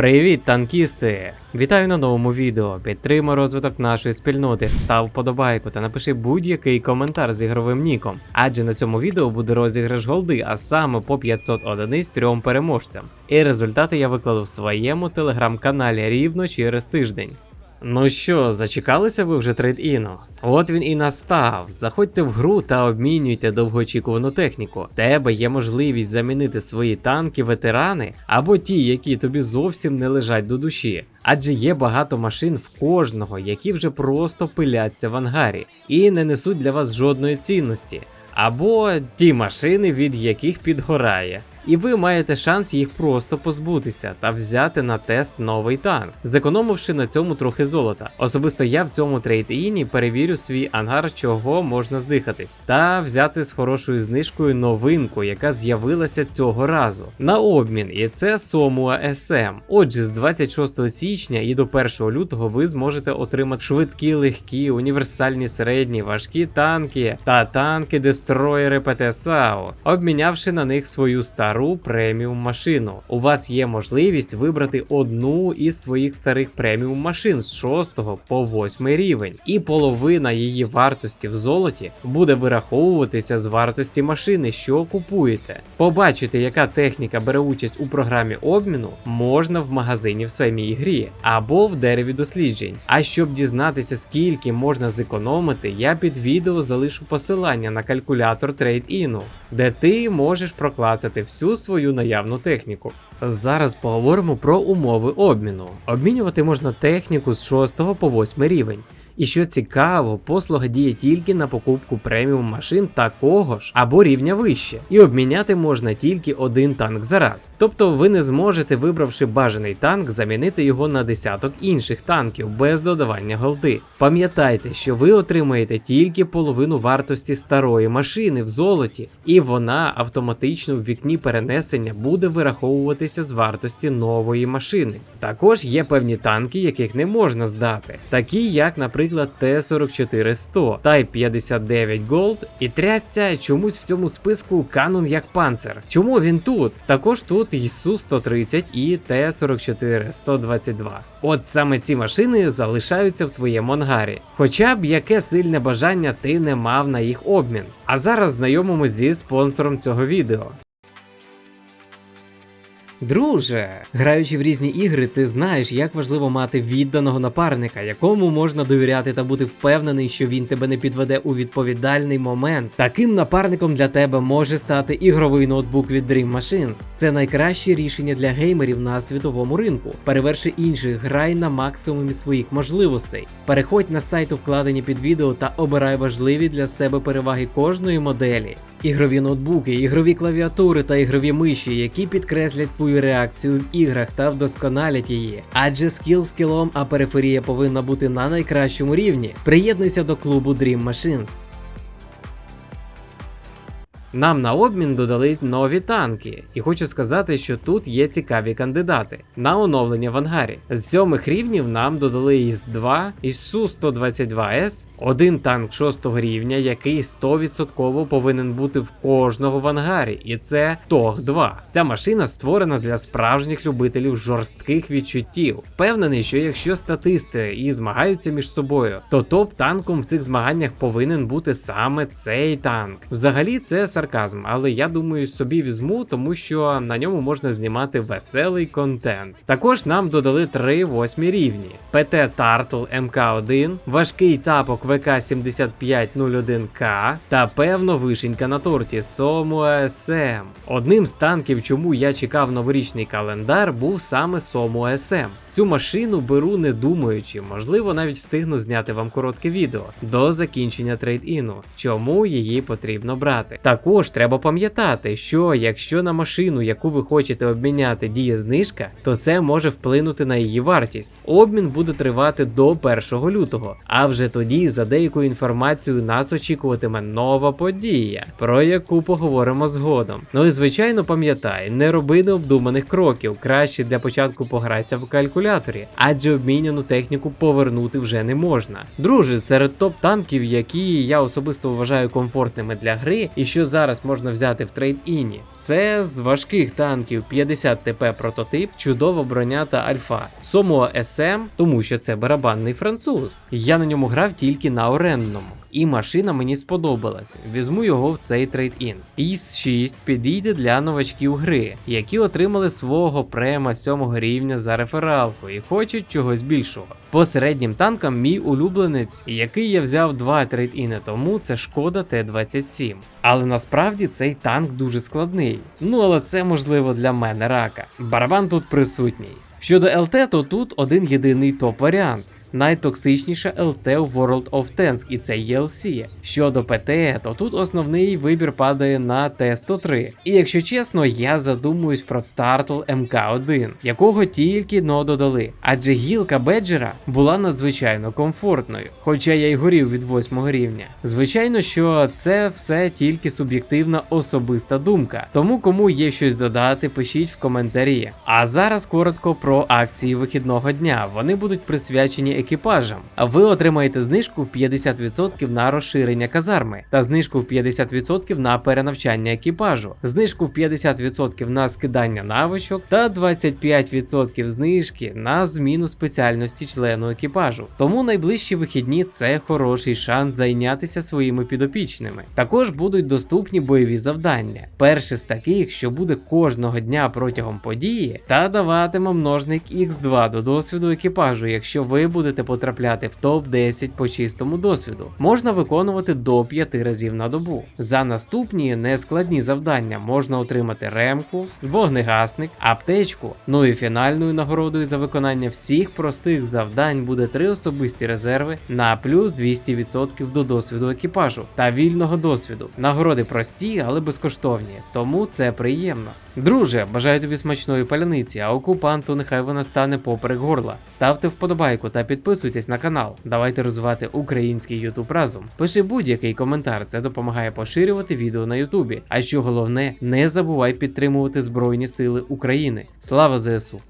Привіт, танкісти! Вітаю на новому відео. Підтримай розвиток нашої спільноти, став вподобайку та напиши будь-який коментар з ігровим ніком. Адже на цьому відео буде розіграш голди, а саме по 500 одиниць трьом переможцям. І результати я викладу в своєму телеграм-каналі рівно через тиждень. Ну що, зачекалися ви вже трейд-іну? От він і настав. Заходьте в гру та обмінюйте довгоочікувану техніку. Тебе є можливість замінити свої танки, ветерани або ті, які тобі зовсім не лежать до душі. Адже є багато машин в кожного, які вже просто пиляться в ангарі і не несуть для вас жодної цінності. Або ті машини, від яких підгорає. І ви маєте шанс їх просто позбутися та взяти на тест новий танк, зекономивши на цьому трохи золота. Особисто я в цьому трейд-іні перевірю свій ангар, чого можна здихатись, та взяти з хорошою знижкою новинку, яка з'явилася цього разу на обмін, і це Somua SM. Отже, з 26 січня і до 1 лютого ви зможете отримати швидкі, легкі, універсальні середні, важкі танки та танки дестроєри ПТСАУ, обмінявши на них свою стару преміум машину. У вас є можливість вибрати одну із своїх старих преміум машин з 6 по 8 рівень, і половина її вартості в золоті буде вираховуватися з вартості машини, що купуєте. Побачити, яка техніка бере участь у програмі обміну, можна в магазині в самій грі або в дереві досліджень. А щоб дізнатися, скільки можна зекономити, я під відео залишу посилання на калькулятор Trade-In, де ти можеш проклацати всю свою наявну техніку. Зараз поговоримо про умови обміну. Обмінювати можна техніку з 6 по 8 рівень. І що цікаво, послуга діє тільки на покупку преміум машин такого ж або рівня вище, і обміняти можна тільки один танк за раз. Тобто ви не зможете, вибравши бажаний танк, замінити його на десяток інших танків без додавання голди. Пам'ятайте, що ви отримаєте тільки половину вартості старої машини в золоті, і вона автоматично в вікні перенесення буде вираховуватися з вартості нової машини. Також є певні танки, яких не можна здати, такі як, наприклад, Т-44-100, Type 59 Gold і трясця чомусь в цьому списку канон як панцер. Чому він тут? Також тут і Су-130 і Т-44-122. От саме ці машини залишаються в твоєму ангарі. Хоча б яке сильне бажання ти не мав на їх обмін. А зараз знайомимось зі спонсором цього відео. Друже, граючи в різні ігри, ти знаєш, як важливо мати відданого напарника, якому можна довіряти та бути впевнений, що він тебе не підведе у відповідальний момент. Таким напарником для тебе може стати ігровий ноутбук від Dream Machines. Це найкраще рішення для геймерів на світовому ринку. Переверши інших, грай на максимумі своїх можливостей. Переходь на сайт у вкладені під відео та обирай важливі для себе переваги кожної моделі. Ігрові ноутбуки, ігрові клавіатури та ігрові миші, які підкреслять твою реакцію в іграх та вдосконалять її. Адже скіл скілом, а периферія повинна бути на найкращому рівні. Приєднуйся до клубу Dream Machines. Нам на обмін додали нові танки, і хочу сказати, що тут є цікаві кандидати на оновлення в ангарі. З сьомих рівнів нам додали із 2 із Су-122С, один танк 6 рівня, який 100% повинен бути в кожного в ангарі, і це Тог 2. Ця машина створена для справжніх любителів жорстких відчуттів. Впевнений, що якщо статисти і змагаються між собою, то топ-танком в цих змаганнях повинен бути саме цей танк. Взагалі, це сарказм, але я думаю, собі візьму, тому що на ньому можна знімати веселий контент. Також нам додали три восьмі рівні: ПТ Turtle МК1, важкий тапок ВК 7501К та певно вишенька на торті Somua SM. Одним з танків, чому я чекав новорічний календар, був саме Somua SM. Цю машину беру не думаючи, можливо, навіть встигну зняти вам коротке відео до закінчення трейд-іну, чому її потрібно брати. Також треба пам'ятати, що якщо на машину, яку ви хочете обміняти, діє знижка, то це може вплинути на її вартість. Обмін буде тривати до 1 лютого, а вже тоді за деякою інформацією нас очікуватиме нова подія, про яку поговоримо згодом. Ну і звичайно пам'ятай, не роби необдуманих кроків, краще для початку пограйся в калькуляторі адже обміняну техніку повернути вже не можна. Друже, серед топ-танків, які я особисто вважаю комфортними для гри, і що зараз можна взяти в трейд-іні, це з важких танків 50 ТП прототип, чудова броня та альфа. Сомуа СМ, тому що це барабанний француз. Я на ньому грав тільки на орендному. І машина мені сподобалась. Візьму його в цей трейд-ін. іс 6 підійде для новачків гри, які отримали свого према 7 рівня за рефералку і хочуть чогось більшого. По середнім танкам мій улюбленець, який я взяв два трейд-іни тому, це шкода Т-27. Але насправді цей танк дуже складний. Ну але це можливо для мене рака. Барабан тут присутній. Щодо ЛТ, то тут один єдиний топ-варіант. Найтоксичніша ЛТ у World of Tanks, і це ELC. Щодо ПТ, то тут основний вибір падає на Т-103. І якщо чесно, я задумуюсь про Turtle МК1, якого тільки но додали. Адже гілка Беджера була надзвичайно комфортною, хоча я й горів від 8 рівня. Звичайно, що це все тільки суб'єктивна особиста думка. Тому кому є щось додати, пишіть в коментарі. А зараз коротко про акції вихідного дня. Вони будуть присвячені екіпажам. А ви отримаєте знижку в 50% на розширення казарми та знижку в 50% на перенавчання екіпажу, знижку в 50% на скидання навичок та 25% знижки на зміну спеціальності члену екіпажу. Тому найближчі вихідні це хороший шанс зайнятися своїми підопічними. Також будуть доступні бойові завдання. Перше з таких, що буде кожного дня протягом події, та даватиме множник X2 до досвіду екіпажу, якщо ви будете потрапляти в топ 10 по чистому досвіду. Можна виконувати до 5 разів на добу. За наступні нескладні завдання можна отримати ремку, вогнегасник, аптечку. Ну і фінальною нагородою за виконання всіх простих завдань буде три особисті резерви на плюс 200% до досвіду екіпажу та вільного досвіду. Нагороди прості, але безкоштовні, тому це приємно. Друже, бажаю тобі смачної паляниці, а окупанту нехай вона стане поперек горла. Ставте вподобайку та підписуйтесь на канал. Давайте розвивати український ютуб разом. Пиши будь-який коментар, це допомагає поширювати відео на Ютубі. А що головне, не забувай підтримувати Збройні Сили України. Слава ЗСУ!